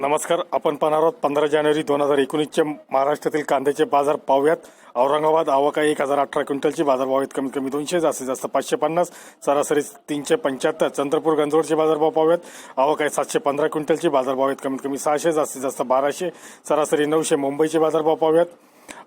नमस्कार आपण पाहणार आहोत पंधरा जानेवारी दोन हजार एकोणीसचे महाराष्ट्रातील कांद्याचे बाजार पाहूयात. औरंगाबाद आवका एक हजार अठरा क्विंटलची. बाजारभाव आहेत कमीत कमी दोनशे जास्तीत जास्त पाचशे पन्नास. सरासरी तीनशे पंच्याहत्तर. चंद्रपूर गंजवडचे बाजारभाव पाहूयात. आवक आहे सातशे पंधरा क्विंटलची. बाजारभाव आहेत कमीत कमी सहाशे जास्तीत जास्त बाराशे. सरासरी नऊशे मुंबईचे बाजारभाव पाहूयात.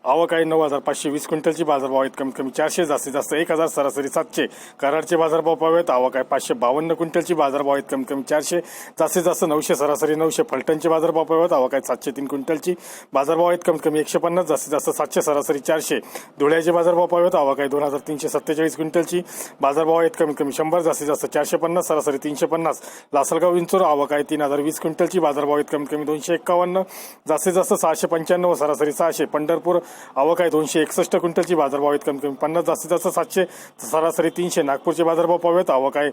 आवक आहे नऊ हजार पाचशे वीस क्विंटलची बाजारभाव आहेत. कमीत कमी चारशे जास्तीत जास्त एक हजार सरासरी सातशे. कराडचे बाजारभाव पाहूयात आवक आहे पाचशे बावन्न क्विंटलची बाजारभाव आहेत. कमीत कमी चारशे जास्तीत जास्त नऊशे सरासरी नऊशे. फलटणचे बाजारभाव पाहूयात आवक आहे सातशे तीन क्विंटलची बाजारभाव आहेत. कमीत कमी एकशे पन्नास जास्तीत जास्त सातशे सरासरी चारशे. धुळ्याचे बाजारभाव पाहूयात आवक आहे दोन हजार तीनशे सत्तेचाळीस क्विंटलची बाजारभाव आहेत. कमीत कमी शंभर जास्तीत जास्त चारशे पन्नास सरासरी तीनशे पन्नास. लासलगाव विंचूर आवक आहे तीन हजार वीस क्विंटलची बाजारभाव आहेत. कमीत कमी दोनशे एक्कावन्न जास्तीत जास्त सहाशे पंच्याण्णव सरासरी सहाशे. पंढरपूर आवक आहे दोनशे एकसष्ट क्विंटलची बाजारभाव आहेत कमी कमी पन्नास जास्तीत जास्त सातशे सरासरी तीनशे. नागपूरचे बाजारभाव पाहूयात. आवक आहे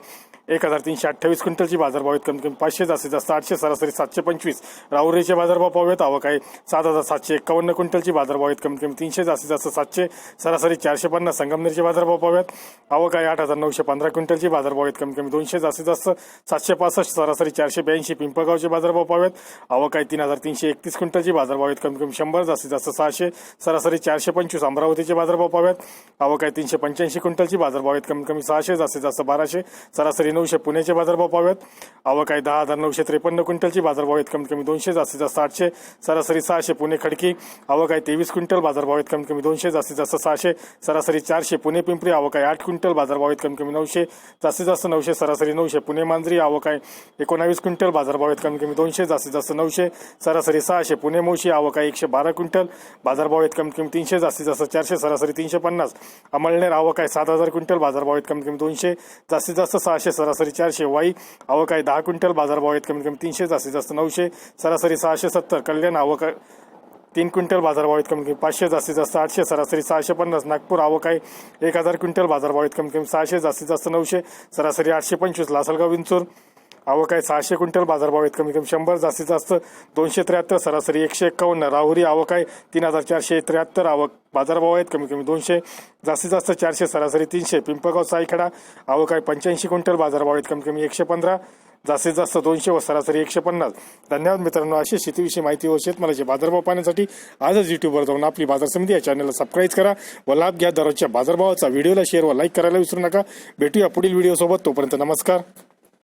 एक हजार तीनशे अठ्ठावीस क्विंटलची बाजारभाव आहेत कमी कमी पाचशे जास्तीत जास्त आठशे सरासरी सातशे पंचवीस. राहुरीचे बाजारभाव पाहूयात. आवक आहे सात हजार सातशे एकावन्न क्विंटलची बाजारभाव आहेत कमी कमी तीनशे जास्तीत जास्त सातशे सरासरी चारशे पन्नास. संगमनेरचे बाजारभाव पाहूयात. आवक आहे आठ हजार नऊशे पंधरा क्विंटलची बाजारभाव आहेत कमी कमी दोनशे जास्तीत जास्त सातशे पासष्ट सरासरी चारशे ब्याऐंशी. पिंपळगावचे बाजारभाव पाहूयात. आवक आहे तीन हजार तीनशे एकतीस क्विंटलची बाजारभाव आहेत कमी कमी शंभर जास्तीत जास्त सहाशे सरासरी चारशे पंचवीस अमरावतीचे बाजारभाव पाव्यात. आवक आहे तीनशे पंच्याऐंशी क्विंटलची. बाजारभाव आहेत कमीत कमी सहाशे जास्तीत जास्त बाराशे. सरासरी नऊशे पुण्याचे बाजारभाव पाव्यात. आवक आहे दहा हजार नऊशे त्रेपन्न क्विंटलची. बाजारभाव आहेत कमीत कमी दोनशे जास्तीत जास्त आठशे. सरासरी सहाशे पुणे खडकी. आवक आहे तेवीस क्विंटल. बाजारभाव आहेत कमीत कमी दोनशे जास्तीत जास्त सहाशे. सरासरी चारशे पुणे पिंपरी. आवक आहे आठ क्विंटल. बाजारभाव आहेत कमीत कमी नऊशे जास्तीत जास्त नऊशे. सरासरी नऊशे पुणे मांजरी. आवक आहे एकोणावीस क्विंटल. बाजारभाव आहेत कमीत कमी दोनशे जास्तीत जास्त नऊशे. सरासरी सहाशे पुणे मोशी. आवक आहे एकशे बारा क्विंटल. बाजारभाव आहेत कमीत कमी तीनशे जास्तीत जास्त चारशे सरासरी तीनशे पन्नास. अमळनेर आवक आहे सात हजार क्विंटल बाजारभाव आहेत कमीत कमी दोनशे जास्तीत जास्त सहाशे सरासरी चारशे. वाई आवक आहे दहा क्विंटल बाजारभाव आहेत कमीत कमी तीनशे जास्तीत जास्त नऊशे सरासरी सहाशे सत्तर. कल्याण आवक तीन क्विंटल बाजारभाव आहेत कमी कमी पाचशे जास्तीत जास्त आठशे सरासरी सहाशे पन्नास. नागपूर आवक आहे एक हजार क्विंटल बाजारभाव आहेत कमी कमी सहाशे जास्तीत जास्त नऊशे सरासरी आठशे पंचवीस. लासलगाव विंचूर आवक आहे. सहाशे क्विंटल बाजारभाव आहेत. कमी कमी शंभर जास्तीत जास्त दोनशे त्र्याहत्तर सरासरी एकशे एक्कावन्न राहुरी आवक आहे. तीन हजार चारशे त्र्याहत्तर आवक बाजारभाव आहेत. कमी कमी दोनशे जास्तीत जास्त चारशे सरासरी तीनशे. पिंपळगाव साईखडा आवक आहे. पंच्याऐंशी क्विंटल बाजारभाव आहेत. कमी कमी एकशे पंधरा जास्तीत जास्त दोनशे व सरासरी एकशे पन्नास. धन्यवाद मित्रांनो. अशी शेतीविषयी माहिती व शेतमालाचे बाजारभाव पाहण्यासाठी आजच युट्यूबवर जाऊन आपली बाजार समिती या चॅनलला सबस्क्राईब करा व लाभ घ्या दररोजच्या बाजारभावाचा. व्हिडिओला शेअर व लाईक करायला विसरू नका. भेटूया पुढील व्हिडिओसोबत तोपर्यंत नमस्कार.